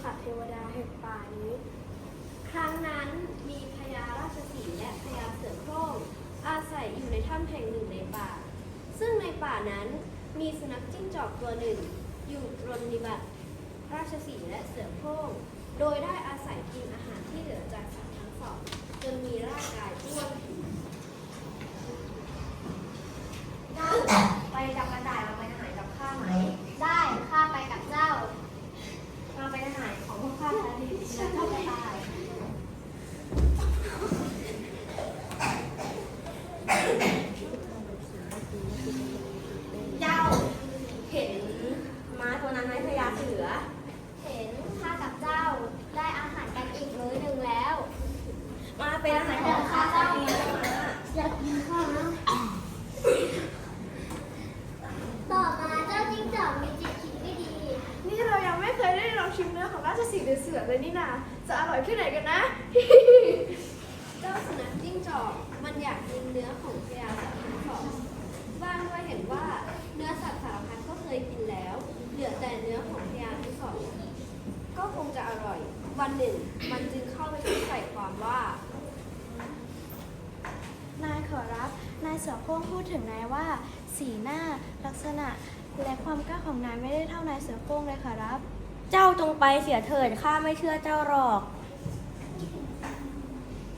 ขเทวดาแห่งป่านี้ ครั้งนั้นมีพญาราชสีห์และพญาเสือโคร่งอาศัยอยู่ในถ้ำแห่งหนึ่งในป่า ซึ่งในป่านั้นมีสุนัขจิ้งจอกตัวหนึ่ง อยู่รนนิบัติ ราชสีห์และเสือโคร่ง โดยได้อาศัยกินอาหารที่เหลือจากสัตว์ทั้งสองจนมีร่างกายอ้วน ไปจับกระต่ายมาเป็นอาหารกับข้าไหม ได้ข้าไปกับเจ้า มาเป็นอาหารของพวกข้าทันทีและข้ากระต่าย เจ้าเห็นม้าตัวนั้นไหมพญาเสือ เห็นข้ากับเจ้าได้อาหารกันอีกมื้อหนึ่งแล้ว มาเป็นอาหารของข้าทันทีนะม้าอยากกินข้าวนะต่อมาเจ้าจิ้งจอกมีจิตคิดไม่ดี นี่เรายังไม่เคยได้ลองชิมเนื้อของราชสีห์หรือเสือเลยนี่นาจะอร่อยแค่ไหนกันนะ เจ้าสุนัขจิ้งจอกมันอยากกินเนื้อของพญาสัตว์ทั้งสองบ้างก็เห็นว่าเนื้อสัตว์สารพัดก็เคยกินแล้ว เหลือแต่เนื้อของพญาทั้งสองก็คงจะอร่อย วันหนึ่งมันจึงเข้าไปพูดใส่ความว่า นายขอรับ นายเสือโคร่งพูดถึงนายว่า สีหน้าลักษณะและความกล้าของนายไม่ได้เท่านายเสือโคร่งเลยขอรับ เจ้าจงไปเสียเถิดข้าไม่เชื่อเจ้าหรอก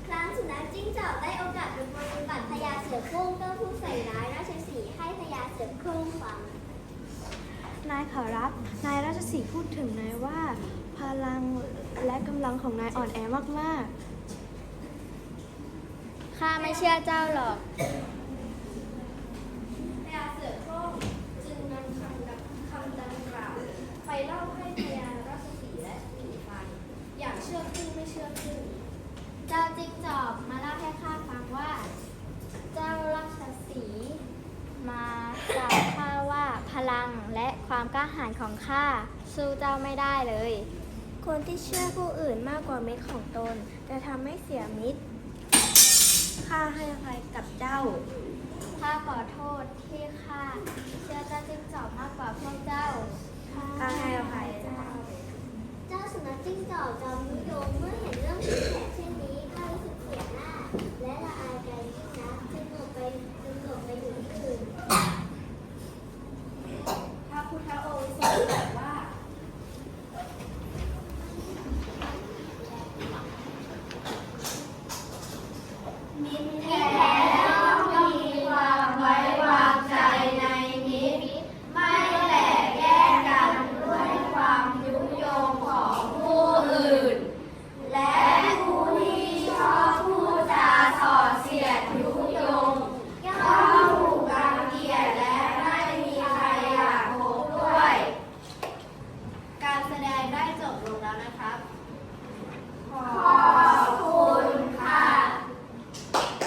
ครั้งสุนัขจิ้งจอกได้โอกาสเป็นปฏิบัติพญาเสือโคร่งก็พูดใส่ร้ายราชสีห์ให้พญาเสือโคร่งฟัง นายขอรับ นายราชสีห์พูดถึงนายว่า พลังและกำลังของนายอ่อนแอมากข้าไม่เชื่อเจ้าหรอก พญาเสือโคร่งจึงนำคำดังคำดังกล่าวไปเล่าให้พญาราชสีห์และหมีฟัง อย่างเชื่อครึ่งไม่เชื่อครึ่ง เจ้าจิ้งจอกมาเล่าให้ข้าฟังว่า เจ้าราชสีห์มากล่าวข้าว่าพ ลังและความกล้าหาญของข้าสู้เจ้าไม่ได้เลย คนที่เชื่อผู้อื่นมากกว่ามิตรของตน จะทำให้เสียมิตรข้าให้อภัยกับเจ้าข้าขอโทษที่ข้าเชื่อเจ้าจิ้งจอกมากกว่าพวกเจ้าข้าให้อภัยเจ้า เจ้าสุนัขจิ้งจอกจอมนิยม Hey.